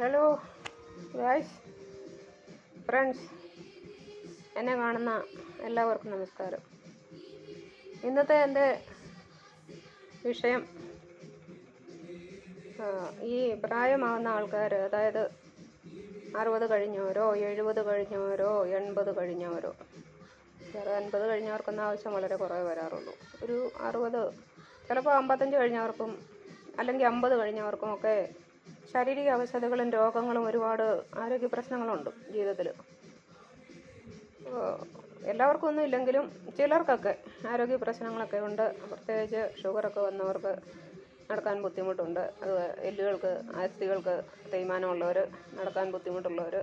Hello guys friends എന്നെ കാണുന്ന എല്ലാവർക്കും നമസ്കാരം. ഇന്നത്തെ എന്റെ വിഷയം ഈ പ്രായമാകുന്ന ആൾക്കാർ അതായത് അറുപത് കഴിഞ്ഞവരോ എഴുപത് കഴിഞ്ഞവരോ എൺപത് കഴിഞ്ഞവരോ അൻപത് കഴിഞ്ഞവർക്കൊന്നും ആവശ്യം വളരെ കുറവേ വരാറുള്ളൂ. ഒരു അറുപത് ചിലപ്പോൾ അമ്പത്തഞ്ച് കഴിഞ്ഞവർക്കും അല്ലെങ്കിൽ അമ്പത് കഴിഞ്ഞവർക്കും ഒക്കെ ശാരീരിക അവശതകളും രോഗങ്ങളും ഒരുപാട് ആരോഗ്യ പ്രശ്നങ്ങളുണ്ട് ജീവിതത്തിൽ എല്ലാവർക്കും ഒന്നും ഇല്ലെങ്കിലും ചിലർക്കൊക്കെ ആരോഗ്യ പ്രശ്നങ്ങളൊക്കെ ഉണ്ട്. പ്രത്യേകിച്ച് ഷുഗറൊക്കെ വന്നവർക്ക് നടക്കാൻ ബുദ്ധിമുട്ടുണ്ട്. അത് എല്ലുകൾക്ക് അസ്ഥികൾക്ക് തേയ്മാനമുള്ളവർ നടക്കാൻ ബുദ്ധിമുട്ടുള്ളവർ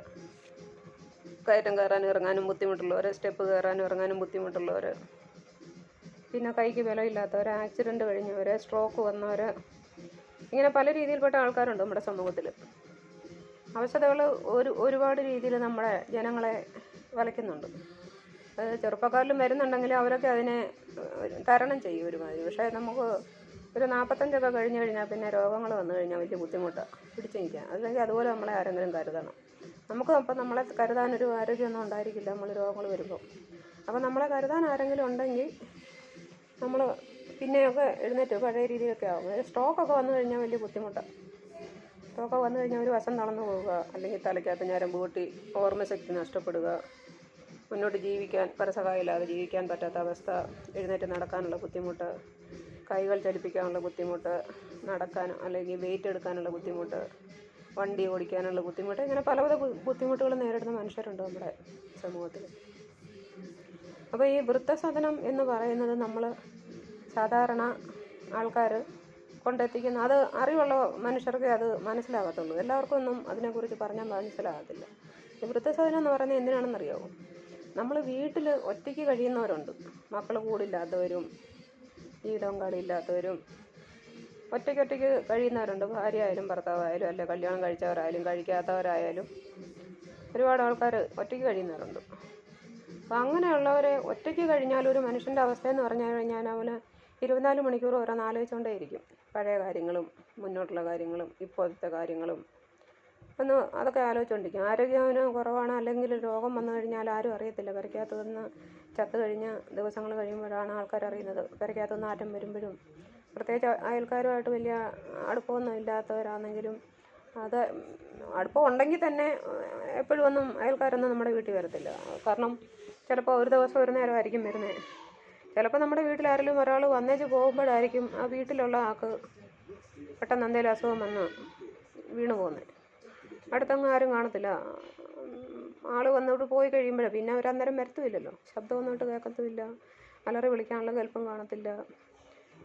കയറ്റം കയറാനും ഇറങ്ങാനും ബുദ്ധിമുട്ടുള്ളവർ സ്റ്റെപ്പ് കയറാനും ഇറങ്ങാനും ബുദ്ധിമുട്ടുള്ളവർ പിന്നെ കൈക്ക് ബലമില്ലാത്തവർ ആക്സിഡന്റ് കഴിഞ്ഞവർ സ്ട്രോക്ക് വന്നവർ ഇങ്ങനെ പല രീതിയിൽപ്പെട്ട ആൾക്കാരുണ്ട് നമ്മുടെ സമൂഹത്തിൽ അവശതകൾ ഒരു ഒരുപാട് രീതിയിൽ നമ്മളെ ജനങ്ങളെ വലയ്ക്കുന്നുണ്ട്. അത് ചെറുപ്പക്കാരിലും വരുന്നുണ്ടെങ്കിൽ അവരൊക്കെ അതിനെ തരണം ചെയ്യും ഒരുമാതിരി. പക്ഷേ നമുക്ക് ഒരു നാൽപ്പത്തഞ്ചൊക്കെ കഴിഞ്ഞ് കഴിഞ്ഞാൽ പിന്നെ രോഗങ്ങൾ വന്നു കഴിഞ്ഞാൽ വലിയ ബുദ്ധിമുട്ടാണ് പിടിച്ചു നിൽക്കുക അല്ലെങ്കിൽ അതുപോലെ നമ്മളെ ആരെങ്കിലും കരുതണം. നമുക്ക് അപ്പം നമ്മളെ കരുതാനൊരു ആരോഗ്യമൊന്നും ഉണ്ടായിരിക്കില്ല. നമ്മൾ രോഗങ്ങൾ വരുമ്പോൾ അപ്പം നമ്മളെ കരുതാൻ ആരെങ്കിലും ഉണ്ടെങ്കിൽ നമ്മൾ പിന്നെയൊക്കെ എഴുന്നേറ്റ് പഴയ രീതിയിലൊക്കെ ആവും. സ്ട്രോക്കൊക്കെ വന്നു കഴിഞ്ഞാൽ വലിയ ബുദ്ധിമുട്ടാണ് സ്ട്രോക്ക് വന്നു കഴിഞ്ഞാൽ ഒരു വശം തളർന്നു പോവുക അല്ലെങ്കിൽ തലയ്ക്കകത്ത് ഞരമ്പ് പൊട്ടി ഓർമ്മശക്തി നഷ്ടപ്പെടുക മുന്നോട്ട് ജീവിക്കാൻ പരസഹായമില്ലാതെ ജീവിക്കാൻ പറ്റാത്ത അവസ്ഥ എഴുന്നേറ്റ് നടക്കാനുള്ള ബുദ്ധിമുട്ട് കൈകൾ ചലിപ്പിക്കാനുള്ള ബുദ്ധിമുട്ട് നടക്കാൻ അല്ലെങ്കിൽ വെയിറ്റ് എടുക്കാനുള്ള ബുദ്ധിമുട്ട് വണ്ടി ഓടിക്കാനുള്ള ബുദ്ധിമുട്ട് ഇങ്ങനെ പലവിധ ബുദ്ധിമുട്ടുകൾ നേരിടുന്ന മനുഷ്യരുണ്ട് നമ്മുടെ സമൂഹത്തിൽ. അപ്പോൾ ഈ വൃത്തസദനം എന്ന് പറയുന്നത് നമ്മൾ സാധാരണ ആൾക്കാർ കൊണ്ടെത്തിക്കുന്ന അത് അറിവുള്ള മനുഷ്യർക്ക് അത് മനസ്സിലാകത്തുള്ളൂ എല്ലാവർക്കും ഒന്നും അതിനെക്കുറിച്ച് പറഞ്ഞാൽ മനസ്സിലാകത്തില്ല. വൃദ്ധസദനം എന്ന് പറയുന്നത് എന്തിനാണെന്നറിയാമോ നമ്മൾ വീട്ടിൽ ഒറ്റയ്ക്ക് കഴിയുന്നവരുണ്ട്. മക്കൾ കൂടില്ലാത്തവരും ജീവിതം കളിയില്ലാത്തവരും ഒറ്റയ്ക്ക് ഒറ്റയ്ക്ക് കഴിയുന്നവരുണ്ട്. ഭാര്യ ആയാലും ഭർത്താവായാലും അല്ലെ കല്യാണം കഴിച്ചവരായാലും കഴിക്കാത്തവരായാലും ഒരുപാട് ആൾക്കാർ ഒറ്റയ്ക്ക് കഴിയുന്നവരുണ്ട്. അപ്പം അങ്ങനെയുള്ളവരെ ഒറ്റയ്ക്ക് കഴിഞ്ഞാൽ ഒരു മനുഷ്യന്റെ അവസ്ഥയെന്ന് പറഞ്ഞു കഴിഞ്ഞാൽ അവന് ഇരുപത്തിനാല് മണിക്കൂർ ഓരോന്ന് ആലോചിച്ചുകൊണ്ടേ ഇരിക്കും പഴയ കാര്യങ്ങളും മുന്നോട്ടുള്ള കാര്യങ്ങളും ഇപ്പോഴത്തെ കാര്യങ്ങളും. ഒന്ന് അതൊക്കെ ആലോചിച്ചുകൊണ്ടിരിക്കും ആരോഗ്യം കുറവാണ് അല്ലെങ്കിൽ രോഗം വന്നു കഴിഞ്ഞാൽ ആരും അറിയത്തില്ല. പെരയ്ക്കകത്ത് ചത്തു കഴിഞ്ഞ ദിവസങ്ങൾ കഴിയുമ്പോഴാണ് ആൾക്കാർ അറിയുന്നത്. പെരയ്ക്കകത്ത് ആറ്റം വരുമ്പോഴും പ്രത്യേകിച്ച് അയൽക്കാരുമായിട്ട് വലിയ അടുപ്പമൊന്നും ഇല്ലാത്തവരാണെങ്കിലും അത് അടുപ്പം ഉണ്ടെങ്കിൽ തന്നെ എപ്പോഴും ഒന്നും അയൽക്കാരൊന്നും നമ്മുടെ വീട്ടിൽ വരത്തില്ല. കാരണം ചിലപ്പോൾ ഒരു ദിവസം ഒരു നേരമായിരിക്കും വരുന്നത്. ചിലപ്പോൾ നമ്മുടെ വീട്ടിൽ ആരെങ്കിലും ഒരാൾ വന്നേച്ച് പോകുമ്പോഴായിരിക്കും ആ വീട്ടിലുള്ള ആൾക്ക് പെട്ടെന്ന് എന്തെങ്കിലും അസുഖം വന്ന് വീണു പോകുന്നത് അടുത്തങ്ങ് ആരും കാണത്തില്ല. ആൾ വന്നോട്ട് പോയി കഴിയുമ്പോഴേ. പിന്നെ അവരന്നേരം വരത്തുമില്ലല്ലോ. ശബ്ദം ഇട്ട് കേൾക്കത്തുമില്ല. അലറി വിളിക്കാനുള്ള കെൽപ്പം കാണത്തില്ല.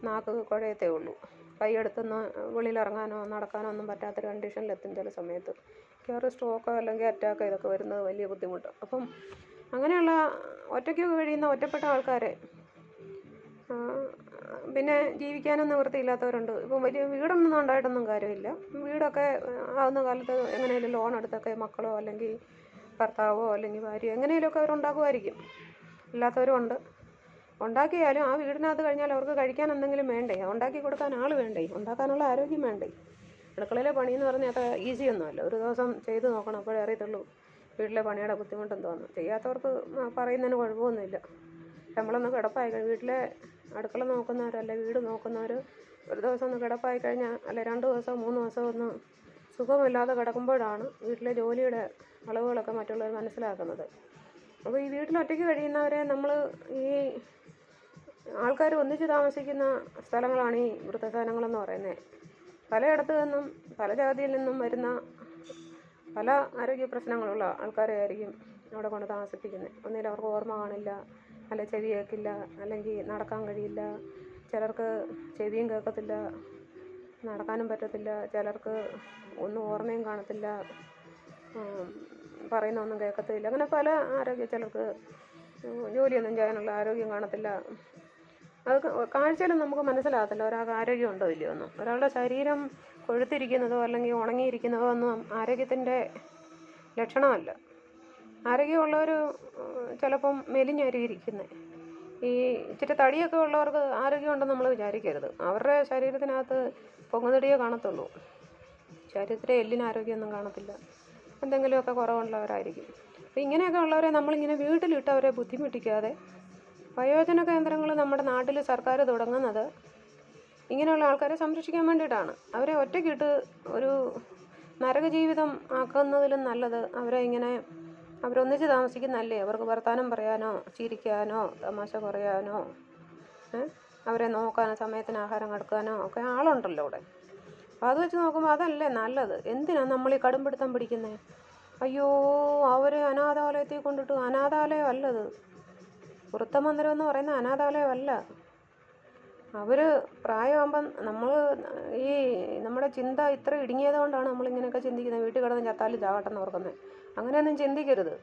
നാക്ക് കുഴയത്തേ ഉള്ളൂ. കൈയെടുത്തൊന്ന് വെളിയിലിറങ്ങാനോ നടക്കാനോ ഒന്നും പറ്റാത്ത കണ്ടീഷനിലെത്തും ചില സമയത്ത്. കയറി സ്ട്രോക്കോ അല്ലെങ്കിൽ അറ്റാക്കോ ഇതൊക്കെ വരുന്നത് വലിയ ബുദ്ധിമുട്ട്. അപ്പം അങ്ങനെയുള്ള ഒറ്റയ്ക്ക് കഴിയുന്ന ഒറ്റപ്പെട്ട ആൾക്കാരെ പിന്നെ ജീവിക്കാനും നിവൃത്തിയില്ലാത്തവരുണ്ട്. ഇപ്പം വലിയ വീടൊന്നും ഉണ്ടായിട്ടൊന്നും കാര്യമില്ല. വീടൊക്കെ ആവുന്ന കാലത്ത് എങ്ങനെയെങ്കിലും ലോൺ എടുത്തൊക്കെ മക്കളോ അല്ലെങ്കിൽ ഭർത്താവോ അല്ലെങ്കിൽ ഭാര്യയോ എങ്ങനെയെങ്കിലുമൊക്കെ അവരുണ്ടാക്കുമായിരിക്കും. ഇല്ലാത്തവരും ഉണ്ട്. ഉണ്ടാക്കിയാലും ആ വീടിനകത്ത് കഴിഞ്ഞാൽ അവർക്ക് കഴിക്കാൻ എന്തെങ്കിലും വേണ്ടേ? ഉണ്ടാക്കി കൊടുക്കാൻ ആൾ വേണ്ടേ? ഉണ്ടാക്കാനുള്ള ആരോഗ്യം വേണ്ടേ? അടുക്കളയിലെ പണിയെന്ന് പറഞ്ഞാൽ അത്ര ഈസി ഒന്നുമല്ല. ഒരു ദിവസം ചെയ്ത് നോക്കണം അപ്പോഴേ അറിയത്തുള്ളൂ വീട്ടിലെ പണിയുടെ ബുദ്ധിമുട്ടെന്ന് തോന്നുന്നു ചെയ്യാത്തവർക്ക് പറയുന്നതിന് കുഴപ്പമൊന്നുമില്ല. നമ്മളൊന്ന് കിടപ്പായി. വീട്ടിലെ അടുക്കള നോക്കുന്നവരല്ല വീട് നോക്കുന്നവർ ഒരു ദിവസം ഒന്ന് കിടപ്പായി കഴിഞ്ഞാൽ അല്ലെ രണ്ട് ദിവസം മൂന്ന് ദിവസം ഒന്ന് സുഖമില്ലാതെ കിടക്കുമ്പോഴാണ് വീട്ടിലെ ജോലിയുടെ അളവുകളൊക്കെ മറ്റുള്ളവർ മനസ്സിലാക്കുന്നത്. അപ്പോൾ ഈ വീട്ടിൽ ഒറ്റയ്ക്ക് കഴിയുന്നവരെ നമ്മൾ ഈ ആൾക്കാർ ഒന്നിച്ച് താമസിക്കുന്ന സ്ഥലങ്ങളാണ് ഈ വൃദ്ധസ്ഥാനങ്ങളെന്ന് പറയുന്നത് പലയിടത്തു നിന്നും പല ജാതിയിൽ നിന്നും വരുന്ന പല ആരോഗ്യ പ്രശ്നങ്ങളുള്ള ആൾക്കാരെ ആയിരിക്കും അവിടെ കൊണ്ട് താമസിപ്പിക്കുന്നത് ഒന്നിൽ അവർക്ക് ഓർമ്മ കാണില്ല അല്ല ചെവി കേൾക്കില്ല അല്ലെങ്കിൽ നടക്കാൻ കഴിയില്ല ചിലർക്ക് ചെവിയും കേൾക്കത്തില്ല നടക്കാനും പറ്റത്തില്ല ചിലർക്ക് ഒന്നും ഓർമ്മയും കാണത്തില്ല പറയുന്ന ഒന്നും കേൾക്കത്തില്ല. അങ്ങനെ പല ആരോഗ്യ ചിലർക്ക് ജോലിയൊന്നും ചെയ്യാനുള്ള ആരോഗ്യം കാണത്തില്ല. അത് കാഴ്ചയിലും നമുക്ക് മനസ്സിലാകത്തില്ല. ഒരാൾക്ക് ആരോഗ്യം ഉണ്ടോ ഇല്ലയോ ഒന്നും ഒരാളുടെ ശരീരം കൊഴുത്തിരിക്കുന്നതോ അല്ലെങ്കിൽ ഉണങ്ങിയിരിക്കുന്നതോ ഒന്നും ആരോഗ്യത്തിന്റെ ലക്ഷണമല്ല. ആരോഗ്യമുള്ളവർ ചിലപ്പം മെലിഞ്ഞായിരിക്കും ഇരിക്കുന്നത് ഈ ഇച്ചിരി തടിയൊക്കെ ഉള്ളവർക്ക് ആരോഗ്യമുണ്ടെന്ന് നമ്മൾ വിചാരിക്കരുത്. അവരുടെ ശരീരത്തിനകത്ത് പൊങ്ങുതടിയേ കാണത്തുള്ളൂ. ശരീരത്തിലെ എല്ലിന് ആരോഗ്യമൊന്നും കാണത്തില്ല. എന്തെങ്കിലുമൊക്കെ കുറവുള്ളവരായിരിക്കും. അപ്പോൾ ഇങ്ങനെയൊക്കെ ഉള്ളവരെ നമ്മളിങ്ങനെ വീട്ടിലിട്ട് അവരെ ബുദ്ധിമുട്ടിക്കാതെ വയോജന കേന്ദ്രങ്ങൾ നമ്മുടെ നാട്ടിൽ സർക്കാർ തുടങ്ങുന്നത് ഇങ്ങനെയുള്ള ആൾക്കാരെ സംരക്ഷിക്കാൻ വേണ്ടിയിട്ടാണ്. അവരെ ഒറ്റയ്ക്കിട്ട് ഒരു നരക ജീവിതം ആക്കുന്നതിലും നല്ലത് അവരെ ഇങ്ങനെ അവരൊന്നിച്ച് താമസിക്കുന്നതല്ലേ? അവർക്ക് വർത്തമാനം പറയാനോ ചിരിക്കാനോ തമാശ പറയാനോ അവരെ നോക്കാനോ സമയത്തിന് ആഹാരം കൊടുക്കാനോ ഒക്കെ ആളുണ്ടല്ലോ ഇവിടെ അപ്പോൾ അത് വെച്ച് നോക്കുമ്പോൾ അതല്ലേ നല്ലത്. എന്തിനാണ് നമ്മൾ ഈ കടുംപിടുത്തം പിടിക്കുന്നത് അയ്യോ അവരെ അനാഥാലയത്തിൽ കൊണ്ടിട്ട്. അനാഥാലയം അല്ലത് വൃത്തമന്ദിരം എന്ന് പറയുന്ന അനാഥാലയം അല്ല അവർ പ്രായമാകുമ്പം നമ്മൾ ഈ നമ്മുടെ ചിന്ത ഇത്ര ഇടുങ്ങിയത് കൊണ്ടാണ് നമ്മളിങ്ങനെയൊക്കെ ചിന്തിക്കുന്നത്. വീട്ടിൽ കിടന്ന് ചത്താലും ചാകട്ടെന്ന് ഓർക്കുന്നത് അങ്ങനെയൊന്നും ചിന്തിക്കരുത്.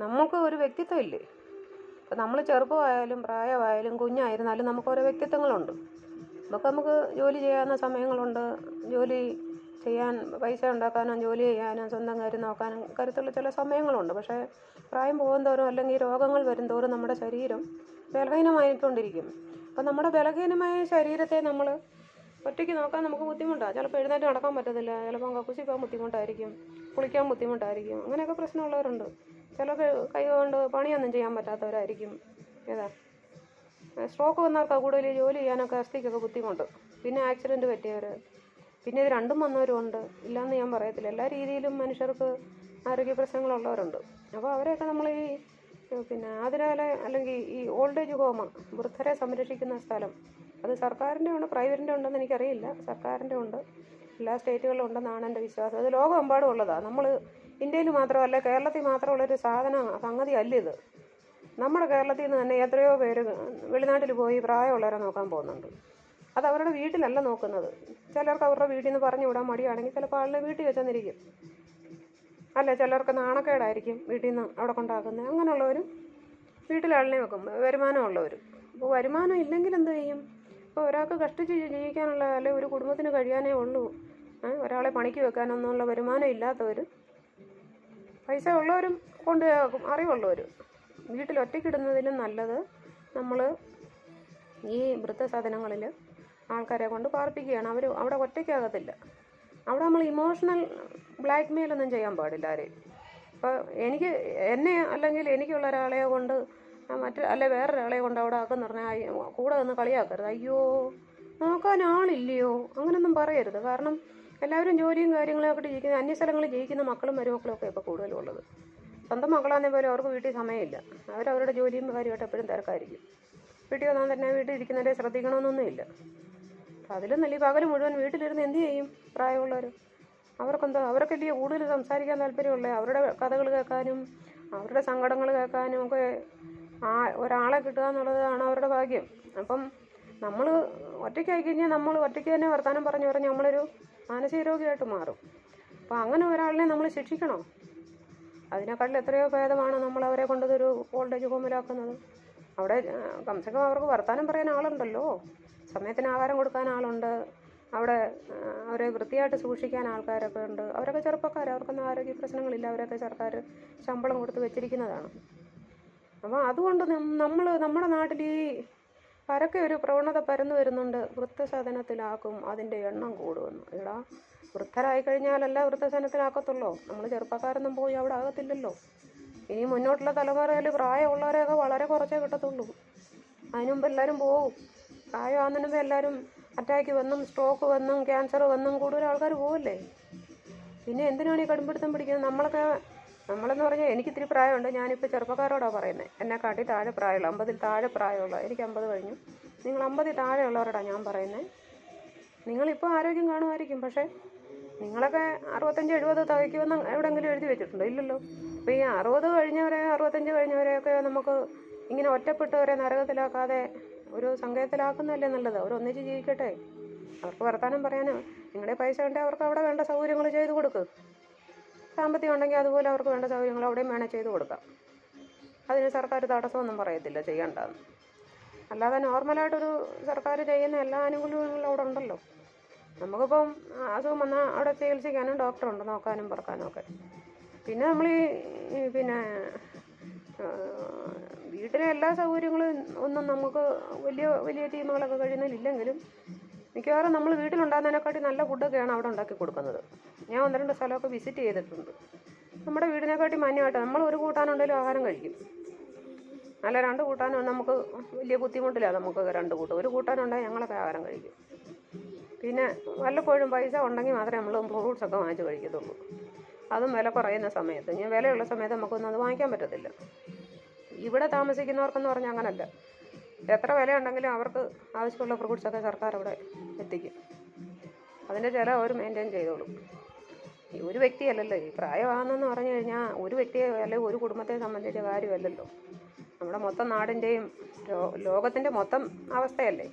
നമുക്ക് ഒരു വ്യക്തിത്വം ഇല്ലേ? ഇപ്പം നമ്മൾ ചെറുപ്പമായാലും പ്രായമായാലും കുഞ്ഞായിരുന്നാലും നമുക്ക് ഓരോ വ്യക്തിത്വങ്ങളുണ്ട്. നമുക്ക് നമുക്ക് ജോലി ചെയ്യാവുന്ന സമയങ്ങളുണ്ട്. ജോലി ചെയ്യാൻ പൈസ ഉണ്ടാക്കാനും ജോലി ചെയ്യാനും സ്വന്തം കാര്യം നോക്കാനും കരുത്തുള്ള ചില സമയങ്ങളുണ്ട്. പക്ഷേ പ്രായം പോകുന്തോറും അല്ലെങ്കിൽ രോഗങ്ങൾ വരുന്തോറും നമ്മുടെ ശരീരം ബലഹീനമായിക്കൊണ്ടിരിക്കും. അപ്പം നമ്മുടെ ബലഹീനമായ ശരീരത്തെ നമ്മൾ ഒറ്റയ്ക്ക് നോക്കാൻ നമുക്ക് ബുദ്ധിമുട്ടാണ് ചിലപ്പോൾ എഴുന്നേറ്റ് നടക്കാൻ പറ്റത്തില്ല. ചിലപ്പോൾ കക്കുസി ബുദ്ധിമുട്ടായിരിക്കും. കുളിക്കാൻ ബുദ്ധിമുട്ടായിരിക്കും. അങ്ങനെയൊക്കെ പ്രശ്നമുള്ളവരുണ്ട്. ചില കൈ കൊണ്ട് പണിയൊന്നും ചെയ്യാൻ പറ്റാത്തവരായിരിക്കും. ഏതാ? സ്ട്രോക്ക് വന്നവർക്ക് കൂടുതൽ ജോലി ചെയ്യാനൊക്കെ അസ്ഥിക്കൊക്കെ ബുദ്ധിമുട്ട്. പിന്നെ ആക്സിഡന്റ് പറ്റിയവർ പിന്നെ ഇത് രണ്ടും വന്നവരുമുണ്ട് ഇല്ലയെന്ന് ഞാൻ പറയത്തില്ല. എല്ലാ രീതിയിലും മനുഷ്യർക്ക് ആരോഗ്യ പ്രശ്നങ്ങളുള്ളവരുണ്ട്. അപ്പോൾ അവരെയൊക്കെ നമ്മൾ ഈ പിന്നെ ആതിരാലെ അല്ലെങ്കിൽ ഈ ഓൾഡ് ഏജ് ഹോം വൃദ്ധരെ സംരക്ഷിക്കുന്ന സ്ഥലം. അത് സർക്കാരിന്റെ ഉണ്ട് പ്രൈവറ്റിന്റെ ഉണ്ടെന്ന് എനിക്കറിയില്ല. സർക്കാരിന്റെ ഉണ്ട്. എല്ലാ സ്റ്റേറ്റുകളിലും ഉണ്ടെന്നാണ് എന്റെ വിശ്വാസം. അത് ലോകമെമ്പാടും ഉള്ളതാണ് നമ്മൾ ഇന്ത്യയിൽ മാത്രമല്ല കേരളത്തിൽ മാത്രമുള്ളൊരു സാധന സംഗതി അല്ല ഇത്. നമ്മുടെ കേരളത്തിൽ നിന്ന് തന്നെ എത്രയോ പേര് വെളിനാട്ടിൽ പോയി പ്രായമുള്ളവരെ നോക്കാൻ പോകുന്നുണ്ട്. അത് അവരുടെ വീട്ടിലല്ല നോക്കുന്നത്. ചിലർക്ക് അവരുടെ വീട്ടിൽ നിന്ന് പറഞ്ഞു വിടാൻ മടിയാണെങ്കിൽ ചിലപ്പോൾ ആളുടെ വീട്ടിൽ വെച്ചെന്നിരിക്കും. അല്ല ചിലർക്ക് നാണക്കേടായിരിക്കും വീട്ടിൽ നിന്ന് അവിടെ കൊണ്ടാക്കുന്നത്. അങ്ങനെയുള്ളവരും വീട്ടിലാളിനെ വെക്കും വരുമാനമുള്ളവരും. അപ്പോൾ വരുമാനം ഇല്ലെങ്കിൽ എന്ത് ചെയ്യും? ഇപ്പോൾ ഒരാൾക്ക് കഷ്ടിച്ച് ജീവിക്കാനുള്ള അല്ലെ ഒരു കുടുംബത്തിന് കഴിയാനേ ഉള്ളൂ. ഒരാളെ പണിക്ക് വെക്കാനൊന്നുമുള്ള വരുമാനം ഇല്ലാത്തവർ പൈസ ഉള്ളവരും കൊണ്ട് അറിവുള്ളവരും. വീട്ടിൽ ഒറ്റയ്ക്കിടുന്നതിലും നല്ലത് നമ്മൾ ഈ വൃദ്ധസദനങ്ങളിൽ ആൾക്കാരെ കൊണ്ട് പാർപ്പിക്കുകയാണ്. അവർ അവിടെ ഒറ്റയ്ക്കാകത്തില്ല. അവിടെ നമ്മൾ ഇമോഷണൽ ബ്ലാക്ക് മെയിൽ ഒന്നും ചെയ്യാൻ പാടില്ല ആരെയും. ഇപ്പോൾ എനിക്ക് എന്നെ അല്ലെങ്കിൽ എനിക്കുള്ള ഒരാളെ കൊണ്ട് മറ്റു അല്ലെ വേറൊരാളെ കൊണ്ട് അവിടെ ആക്കെന്ന് പറഞ്ഞാൽ കൂടെ നിന്ന് കളിയാക്കരുത്. അയ്യോ നോക്കാൻ ആളില്ലയോ? അങ്ങനൊന്നും പറയരുത്. കാരണം എല്ലാവരും ജോലിയും കാര്യങ്ങളും ഒക്കെ ജീവിക്കുന്ന അന്യസ്ഥലങ്ങളിൽ ജീവിക്കുന്ന മക്കളും മരുമക്കളും ഒക്കെ ഇപ്പോൾ കൂടുതലും ഉള്ളത് സ്വന്തം മക്കളാണെന്നേ പോലും അവർക്ക് വീട്ടിൽ സമയമില്ല. അവരവരുടെ ജോലിയും കാര്യമായിട്ട് എപ്പോഴും തിരക്കായിരിക്കും. വീട്ടിൽ വന്നാൽ തന്നെ വീട്ടിൽ ഇരിക്കുന്നവരെ ശ്രദ്ധിക്കണമെന്നൊന്നുമില്ല. അപ്പം അതിലും നല്ല ഈ പകൽ മുഴുവൻ വീട്ടിലിരുന്ന് എന്ത് ചെയ്യും പ്രായമുള്ളവർ അവർക്കെന്താ അവർക്കല്ലേ കൂടുതൽ സംസാരിക്കാൻ താല്പര്യമുള്ളത് അവരുടെ കഥകൾ കേൾക്കാനും അവരുടെ സങ്കടങ്ങൾ കേൾക്കാനും ഒക്കെ ആ ഒരാളെ കിട്ടുക എന്നുള്ളതാണ് അവരുടെ ഭാഗ്യം. അപ്പം നമ്മൾ ഒറ്റയ്ക്കായി കഴിഞ്ഞാൽ നമ്മൾ ഒറ്റയ്ക്ക് തന്നെ വർത്തമാനം പറഞ്ഞു പറഞ്ഞ് നമ്മളൊരു മാനസിക രോഗിയായിട്ട് മാറും. അപ്പം അങ്ങനെ ഒരാളിനെ നമ്മൾ ശിക്ഷിക്കണോ? അതിനേക്കാട്ടിൽ എത്രയോ ഭേദമാണ് നമ്മൾ അവരെ കൊണ്ടതൊരു ഓൾഡ് ഏജ് ഹോമിലാക്കുന്നത്. അവിടെ ആ, അവർക്ക് വർത്തമാനം പറയാൻ ആളുണ്ടല്ലോ. സമയത്തിന് ആഹാരം കൊടുക്കാൻ ആളുണ്ട്. അവിടെ അവരെ വൃത്തിയായിട്ട് സൂക്ഷിക്കാൻ ആൾക്കാരൊക്കെ ഉണ്ട്. അവരൊക്കെ ചെറുപ്പക്കാർ അവർക്കൊന്നും ആരോഗ്യ പ്രശ്നങ്ങളില്ല. അവരൊക്കെ സർക്കാർ ശമ്പളം കൊടുത്ത് വെച്ചിരിക്കുന്നതാണ്. അപ്പോൾ അതുകൊണ്ട് നമ്മൾ നമ്മുടെ നാട്ടിൽ ഈ പരക്കെ ഒരു പ്രവണത പരന്നു വരുന്നുണ്ട്. വൃദ്ധസദനത്തിലാക്കും അതിന്റെ എണ്ണം കൂടുമെന്ന്. എടാ വൃദ്ധരായി കഴിഞ്ഞാലല്ല വൃദ്ധസദനത്തിലാക്കത്തുള്ളൂ. നമ്മൾ ചെറുപ്പക്കാരൊന്നും പോയി അവിടെ ആകത്തില്ലല്ലോ. ഇനി മുന്നോട്ടുള്ള തലമുറയിൽ പ്രായമുള്ളവരെയൊക്കെ വളരെ കുറച്ചേ കിട്ടത്തുള്ളൂ. അതിനുമുമ്പ് എല്ലാവരും പോകും പ്രായമാകുന്നതിന് മുമ്പ് എല്ലാവരും അറ്റാക്ക് വന്നും സ്ട്രോക്ക് വന്നും ക്യാൻസർ വന്നും കൂടുതൽ ആൾക്കാർ പോവില്ലേ? പിന്നെ എന്തിനാണ് ഈ കടുംപിടുത്തം പിടിക്കുന്നത്? നമ്മളൊക്കെ നമ്മളെന്ന് പറഞ്ഞാൽ എനിക്ക് ഇത്തിരി പ്രായമുണ്ട്. ഞാനിപ്പോൾ ചെറുപ്പക്കാരോടാണ് പറയുന്നത് എന്നെ കാട്ടി താഴെ പ്രായമുള്ള അമ്പതിൽ താഴെ പ്രായമുള്ള എനിക്ക് അമ്പത് കഴിഞ്ഞു. നിങ്ങൾ അമ്പതിൽ താഴെയുള്ളവരോടാണ് ഞാൻ പറയുന്നത് നിങ്ങളിപ്പോൾ ആരോഗ്യം കാണുമായിരിക്കും പക്ഷേ നിങ്ങളൊക്കെ അറുപത്തഞ്ച് എഴുപത് തകയ്ക്കുമെന്ന് എവിടെയെങ്കിലും എഴുതി വെച്ചിട്ടുണ്ടോ? ഇല്ലല്ലോ. അപ്പോൾ ഈ അറുപത് കഴിഞ്ഞവരെ അറുപത്തഞ്ച് കഴിഞ്ഞവരെയൊക്കെ നമുക്ക് ഇങ്ങനെ ഒറ്റപ്പെട്ടവരെ നരകത്തിലാക്കാതെ ഒരു സങ്കേതത്തിലാക്കുന്നതല്ലേ നല്ലത്? അവർ ഒന്നിച്ച് ജീവിക്കട്ടെ. അവർക്ക് വർത്താനം പറയാനോ നിങ്ങളുടെ പൈസ ഉണ്ടെങ്കിൽ അവർക്ക് അവിടെ വേണ്ട സൗകര്യങ്ങൾ ചെയ്തു കൊടുക്ക്. സാമ്പത്തികം ഉണ്ടെങ്കിൽ അതുപോലെ അവർക്ക് വേണ്ട സൗകര്യങ്ങൾ അവിടെയും വേണേൽ ചെയ്തു കൊടുക്കാം. അതിന് സർക്കാർ തടസ്സമൊന്നും പറയത്തില്ല ചെയ്യണ്ടെന്ന്. അല്ലാതെ നോർമലായിട്ടൊരു സർക്കാർ ചെയ്യുന്ന എല്ലാ ആനുകൂല്യങ്ങളും അവിടെ ഉണ്ടല്ലോ. നമുക്കിപ്പം അസുഖം വന്നാൽ അവിടെ ചികിത്സിക്കാനും ഡോക്ടറുണ്ട് നോക്കാനും പറക്കാനും ഒക്കെ. പിന്നെ നമ്മൾ ഈ പിന്നെ വീട്ടിലെ എല്ലാ സൗകര്യങ്ങളും ഒന്നും നമുക്ക് വലിയ വലിയ ടീമുകളൊക്കെ കഴിയുന്നതിലില്ലെങ്കിലും മിക്കവാറും നമ്മൾ വീട്ടിലുണ്ടാകുന്നതിനെക്കാട്ടി നല്ല ഫുഡൊക്കെയാണ് അവിടെ ഉണ്ടാക്കി കൊടുക്കുന്നത്. ഞാൻ ഒന്ന് രണ്ട് സ്ഥലമൊക്കെ വിസിറ്റ് ചെയ്തിട്ടുണ്ട്. നമ്മുടെ വീടിനെക്കാട്ടി മാന്യമായിട്ട് നമ്മൾ ഒരു കൂട്ടാനുണ്ടെങ്കിലും ആഹാരം കഴിക്കും. അല്ല രണ്ട് കൂട്ടാനും നമുക്ക് വലിയ ബുദ്ധിമുട്ടില്ല നമുക്ക് രണ്ട് കൂട്ടം. ഒരു കൂട്ടാനുണ്ടെങ്കിൽ ഞങ്ങളൊക്കെ ആഹാരം കഴിക്കും. പിന്നെ വല്ലപ്പോഴും പൈസ ഉണ്ടെങ്കിൽ മാത്രമേ നമ്മൾ ഫ്രൂട്ട്സ് ഒക്കെ വാങ്ങിച്ച് കഴിക്കത്തുള്ളൂ. അതും വില കുറയുന്ന സമയത്ത്. ഇനി വിലയുള്ള സമയത്ത് നമുക്കൊന്നും അത് വാങ്ങിക്കാൻ പറ്റത്തില്ല. ഇവിടെ താമസിക്കുന്നവർക്കെന്ന് പറഞ്ഞാൽ അങ്ങനല്ല. എത്ര വില ഉണ്ടെങ്കിലും അവർക്ക് ആവശ്യമുള്ള ഫ്രൂട്ട്സൊക്കെ സർക്കാർ അവിടെ എത്തിക്കും. അതിന്റെ ചില അവർ മെയിന്റെയിൻ ചെയ്തോളും. ഒരു വ്യക്തിയല്ലല്ലോ ഈ പ്രായമാകുന്നെന്ന് പറഞ്ഞു കഴിഞ്ഞാൽ ഒരു വ്യക്തിയെ അല്ലെങ്കിൽ ഒരു കുടുംബത്തെ സംബന്ധിച്ച കാര്യമല്ലല്ലോ. നമ്മുടെ മൊത്തം നാടിന്റെയും ലോകത്തിന്റെ മൊത്തം അവസ്ഥയല്ലേ?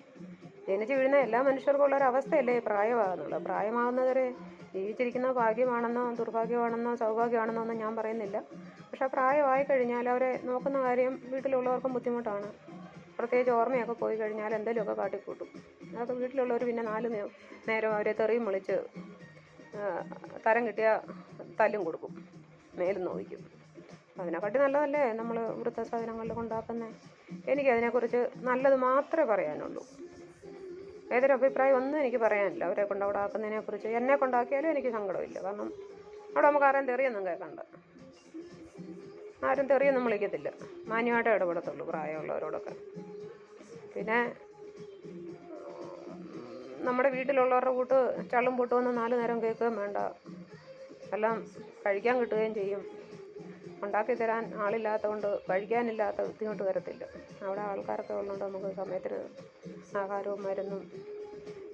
ജനിച്ച് വീഴുന്ന എല്ലാ മനുഷ്യർക്കും ഉള്ള ഒരു അവസ്ഥയല്ലേ ഈ പ്രായമാകുന്നുള്ളത് പ്രായമാകുന്നവരെ ജീവിച്ചിരിക്കുന്ന ഭാഗ്യമാണെന്നോ ദുർഭാഗ്യമാണെന്നോ സൗഭാഗ്യമാണെന്നോ ഒന്നും ഞാൻ പറയുന്നില്ല. പക്ഷേ പ്രായമായി കഴിഞ്ഞാൽ അവരെ നോക്കുന്ന കാര്യം വീട്ടിലുള്ളവർക്കും ബുദ്ധിമുട്ടാണ്. പ്രത്യേകിച്ച് ഓർമ്മയൊക്കെ പോയി കഴിഞ്ഞാൽ എന്തെങ്കിലുമൊക്കെ കാട്ടിക്കൂട്ടും. അതൊക്കെ വീട്ടിലുള്ളവർ പിന്നെ നാല് നേരം അവരെ തെറിയും വിളിച്ച് തരം കിട്ടിയ തല്ലും കൊടുക്കും. മേലും നോവിക്കും. അതിനെക്കാട്ടി നല്ലതല്ലേ നമ്മൾ വൃദ്ധസാധനങ്ങളിൽ കൊണ്ടാക്കുന്നത് എനിക്കതിനെക്കുറിച്ച് നല്ലത് മാത്രമേ പറയാനുള്ളൂ. ഏതൊരു അഭിപ്രായം ഒന്നും എനിക്ക് പറയാനില്ല. അവരെ കൊണ്ടവിടെ ആക്കുന്നതിനെക്കുറിച്ച് എന്നെ കൊണ്ടാക്കിയാലും എനിക്ക് സങ്കടമില്ല. കാരണം അവിടെ നമുക്ക് ആരും തെറിയൊന്നും കേൾക്കണ്ട. ആരും തെറിയൊന്നും വിളിക്കത്തില്ല. മാന്യമായിട്ടേ ഇടപെടത്തുള്ളൂ പ്രായമുള്ളവരോടൊക്കെ. പിന്നെ നമ്മുടെ വീട്ടിലുള്ളവരുടെ കൂട്ട് ചള്ളും പൊട്ടുമെന്ന് നാല് നേരം കേൾക്കുകയും വേണ്ട. എല്ലാം കഴിക്കാൻ കിട്ടുകയും ചെയ്യും. ഉണ്ടാക്കി തരാൻ ആളില്ലാത്തതുകൊണ്ട് കഴിക്കാനില്ലാത്ത ബുദ്ധിമുട്ട് വരത്തില്ല. അവിടെ ആൾക്കാരൊക്കെ ഉള്ളതുകൊണ്ട് നമുക്ക് സമയത്തിന് ആഹാരവും മരുന്നും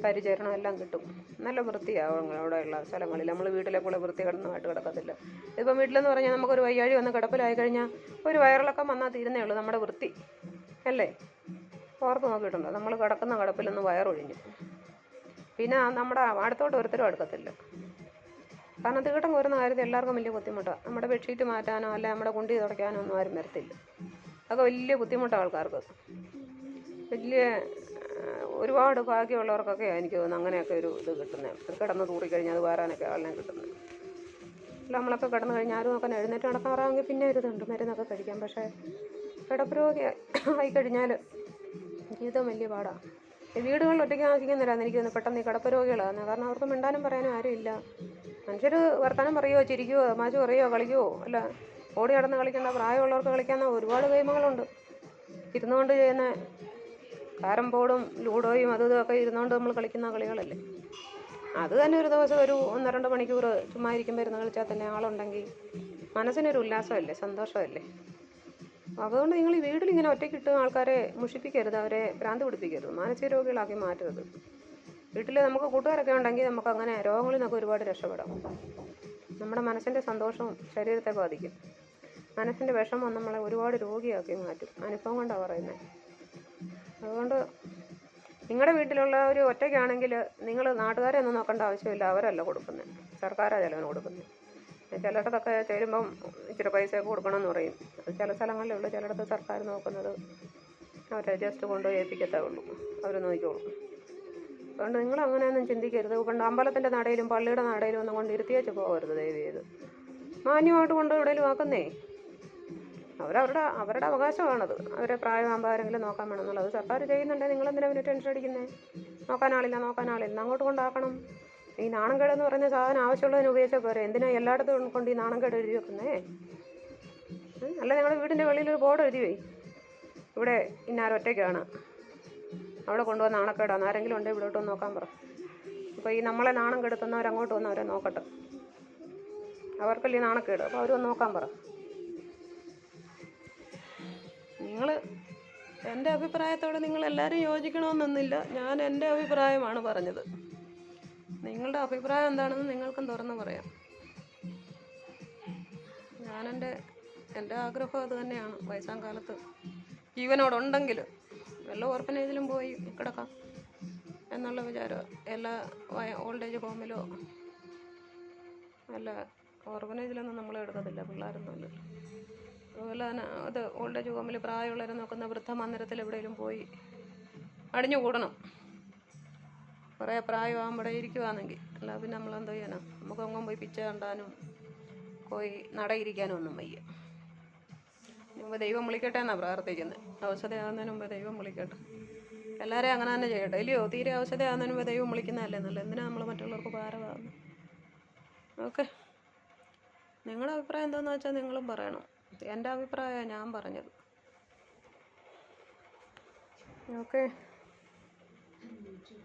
പരിചരണവും എല്ലാം കിട്ടും. നല്ല വൃത്തിയാവും അവിടെയുള്ള സ്ഥലങ്ങളിൽ. നമ്മൾ വീട്ടിലെ പോലെ വൃത്തികെടന്നുമായിട്ട് കിടക്കത്തില്ല. ഇപ്പം വീട്ടിലെന്ന് പറഞ്ഞാൽ നമുക്കൊരു വയ്യാഴി വന്ന് കിടപ്പിലായി കഴിഞ്ഞാൽ ഒരു വയറിളക്കം വന്നാൽ തീരുന്നേ ഉള്ളൂ നമ്മുടെ വൃത്തി. അല്ലേ? ഓർത്ത് നോക്കിയിട്ടുണ്ടോ. നമ്മൾ കിടക്കുന്ന കിടപ്പിലൊന്ന് വയറൊഴിഞ്ഞു. പിന്നെ നമ്മുടെ അടുത്തോട്ട് ഒരുത്തരും അടുക്കത്തില്ല. കാരണം തീട്ടം കോരുന്ന കാര്യത്തിൽ എല്ലാവർക്കും വലിയ ബുദ്ധിമുട്ടാണ് നമ്മുടെ ബെഡ്ഷീറ്റ് മാറ്റാനോ അല്ല നമ്മുടെ കുണ്ടി തുടയ്ക്കാനോ ഒന്നും ആരും വരത്തില്ല. അതൊക്കെ വലിയ ബുദ്ധിമുട്ടാണ് ആൾക്കാർക്ക്. വലിയ ഒരുപാട് ഭാഗ്യമുള്ളവർക്കൊക്കെ എനിക്ക് തോന്നുന്നു അങ്ങനെയൊക്കെ ഒരു ഇത് കിട്ടുന്നത് കിടന്ന് തൂറിക്കഴിഞ്ഞാൽ അത് വേറാനൊക്കെ ആളിനെ കിട്ടുന്നത്. അല്ല നമ്മളൊക്കെ കിടന്നു കഴിഞ്ഞാൽ ആരും നോക്കാൻ എഴുന്നേറ്റ് നടക്കാൻ നടക്കാറാണെങ്കിൽ പിന്നെ ഒരു ഇതുണ്ട് മരുന്നൊക്കെ കഴിക്കാം. പക്ഷേ കിടപ്പ് രോഗി ആയിക്കഴിഞ്ഞാൽ ജീവിതം വലിയ പാടാണ് വീടുകളിൽ ഒറ്റയ്ക്ക് താമസിക്കുന്നില്ലാന്ന് എനിക്ക് തോന്നുന്നു പെട്ടെന്ന് ഈ കിടപ്പ് രോഗികളാണ് കാരണം അവർക്ക് മിണ്ടാനും പറയാനും ആരുമില്ല മനുഷ്യർ വർത്തമാനം പറയുമോ ചിരിക്കുമോ തമാശ പറയുമോ കളിക്കുമോ അല്ല ഓടി നടന്ന് കളിക്കേണ്ട പ്രായമുള്ളവർക്ക് കളിക്കാവുന്ന ഒരുപാട് ഗെയിമുകളുണ്ട്. ഇരുന്നുകൊണ്ട് ചെയ്യുന്ന കാരം ബോർഡും ലൂഡോയും അതും ഇതൊക്കെ ഇരുന്നുകൊണ്ട് നമ്മൾ കളിക്കുന്ന കളികളല്ലേ. അത് തന്നെ ഒരു ദിവസം ഒരു ഒന്ന് രണ്ട് മണിക്കൂർ ചുമ്മാ ഇരിക്കുമ്പോൾ ഇരുന്ന് കളിച്ചാൽ തന്നെ ആളുണ്ടെങ്കിൽ മനസ്സിനൊരു ഉല്ലാസമല്ലേ സന്തോഷമല്ലേ. അതുകൊണ്ട് നിങ്ങൾ ഈ വീട്ടിൽ ഇങ്ങനെ ഒറ്റയ്ക്കിട്ട് ആൾക്കാരെ മുഷിപ്പിക്കരുത് അവരെ ഭ്രാന്ത് പിടിപ്പിക്കരുത് മാനസിക രോഗികളാക്കി മാറ്റരുത്. വീട്ടിൽ നമുക്ക് കൂട്ടുകാരൊക്കെ ഉണ്ടെങ്കിൽ നമുക്ക് അങ്ങനെ രോഗങ്ങളിൽ നിന്നൊക്കെ ഒരുപാട് രക്ഷപ്പെടാം. നമ്മുടെ മനസ്സിന്റെ സന്തോഷവും ശരീരത്തെ ബാധിക്കും. മനസ്സിന്റെ വിഷമം നമ്മളെ ഒരുപാട് രോഗിയാക്കി മാറ്റും. അനുഭവം കൊണ്ടാണ് പറയുന്നത് അതുകൊണ്ട് നിങ്ങളുടെ വീട്ടിലുള്ള ഒരു ഒറ്റയ്ക്കാണെങ്കിൽ നിങ്ങൾ നാട്ടുകാരെ ഒന്നും നോക്കേണ്ട ആവശ്യമില്ല അവരല്ല കൊടുക്കുന്നത് സർക്കാരാണ് ചിലവിന് കൊടുക്കുന്നത് ചിലയിടത്തൊക്കെ ചേരുമ്പം ഇച്ചിരി പൈസയൊക്കെ കൊടുക്കണമെന്ന് പറയും. അത് ചില സ്ഥലങ്ങളിലേ ഉള്ളൂ. ചിലയിടത്ത് സർക്കാർ നോക്കുന്നത് അവരെ ജസ്റ്റ് കൊണ്ടുപോയി ഏൽപ്പിക്കത്തേ ഉള്ളൂ. അവർ നോക്കിക്കോളും. അതുകൊണ്ട് നിങ്ങൾ അങ്ങനെയൊന്നും ചിന്തിക്കരുത്. കൊണ്ട് അമ്പലത്തിന്റെ നടയിലും പള്ളിയുടെ നടയിലും ഒന്നും കൊണ്ട് ഇരുത്തിയേച്ച് പോകരുത് ദയവ് ചെയ്ത്. മാന്യമായിട്ട് കൊണ്ട് എവിടെയെങ്കിലും ആക്കുന്നേ? അവരവരുടെ അവരുടെ അവകാശമാണത്. അവരെ പ്രായമാകുമ്പോൾ ആരെങ്കിലും നോക്കാൻ വേണമെന്നുള്ളത്. സർക്കാർ ചെയ്യുന്നുണ്ട്. നിങ്ങൾ എന്തിനാ പിന്നെ ടെൻഷൻ അടിക്കുന്നത് നോക്കാനാളില്ല നോക്കാനാളില്ല അങ്ങോട്ട് കൊണ്ടാക്കണം. ഈ നാണംകേട് എന്ന് പറഞ്ഞ സാധനം ആവശ്യമുള്ളതിന് ഉപയോഗിച്ചാൽ പോരെ. എന്തിനാ എല്ലായിടത്തും കൊണ്ട് ഈ നാണംകേട് എഴുതി വെക്കുന്നേ? അല്ല നിങ്ങളുടെ വീടിന്റെ വെളിയിൽ ഒരു ബോർഡ് എഴുതി വേ ഇവിടെ ഇന്നാരൊറ്റയ്ക്കാണ് അവിടെ കൊണ്ടുവന്ന നാണക്കേടാണ് ആരെങ്കിലും ഉണ്ടെങ്കിൽ ഇവിടോട്ട് വന്ന് നോക്കാൻ പറ. അപ്പോൾ ഈ നമ്മളെ നാണം കെടുത്തുന്നവരങ്ങോട്ട് വന്ന് അവരെ നോക്കട്ടെ. അവർക്കല്ലേ നാണക്കേട്. അപ്പോൾ അവർ വന്ന് നോക്കാൻ പറ. നിങ്ങൾ എന്റെ അഭിപ്രായത്തോട് നിങ്ങൾ എല്ലാവരും യോജിക്കണമെന്നൊന്നുമില്ല ഞാൻ എന്റെ അഭിപ്രായമാണ് പറഞ്ഞത്. നിങ്ങളുടെ അഭിപ്രായം എന്താണെന്ന് നിങ്ങൾക്കും തുറന്ന് പറയാം. ഞാനെന്റെ എന്റെ ആഗ്രഹം അത് തന്നെയാണ്. വയസ്സാം കാലത്ത് ജീവനോടുണ്ടെങ്കിൽ വല്ല ഓർഫനേജിലും പോയി കിടക്കാം എന്നുള്ള വിചാരം. എല്ലാ ഓൾഡ് ഏജ് ഹോമിലോ അല്ല ഓർഫനേജിലൊന്നും നമ്മൾ എടുക്കത്തില്ല. പിള്ളേരൊന്നുമില്ല അതുപോലെ തന്നെ അത് ഓൾഡ് ഏജ് ഹോമിൽ പ്രായമുള്ളവരെ നോക്കുന്ന വൃദ്ധമന്ദിരത്തിൽ എവിടെയെങ്കിലും പോയി അടിഞ്ഞു കൂടണം കുറേ പ്രായമാകുമ്പോഴേ ഇരിക്കുവാണെങ്കിൽ അല്ല പിന്നെ നമ്മൾ എന്തോ ചെയ്യാനാ? നമുക്ക് അങ്ങും പോയി പിച്ച കണ്ടാനും പോയി നടയിരിക്കാനും ഒന്നും വയ്യ. മുമ്പ് ദൈവം വിളിക്കട്ടെ എന്നാണ് പ്രാർത്ഥിക്കുന്നത് അവസരമാകുന്നതിന് മുമ്പ് ദൈവം വിളിക്കട്ടെ. എല്ലാവരെയും അങ്ങനെ തന്നെ ചെയ്യട്ടെ. ഇല്ലയോ? തീരെ ഔഷധമാകുന്നതിന് ദൈവം വിളിക്കുന്നതല്ലേ നല്ലത്? എന്തിനാ നമ്മൾ മറ്റുള്ളവർക്ക് ഭാരമാകുന്നത് ഓക്കെ. നിങ്ങളുടെ അഭിപ്രായം എന്താണെന്ന് വെച്ചാൽ നിങ്ങളും പറയണം. എന്റെ അഭിപ്രായമാണ് ഞാൻ പറഞ്ഞത്. ഓക്കെ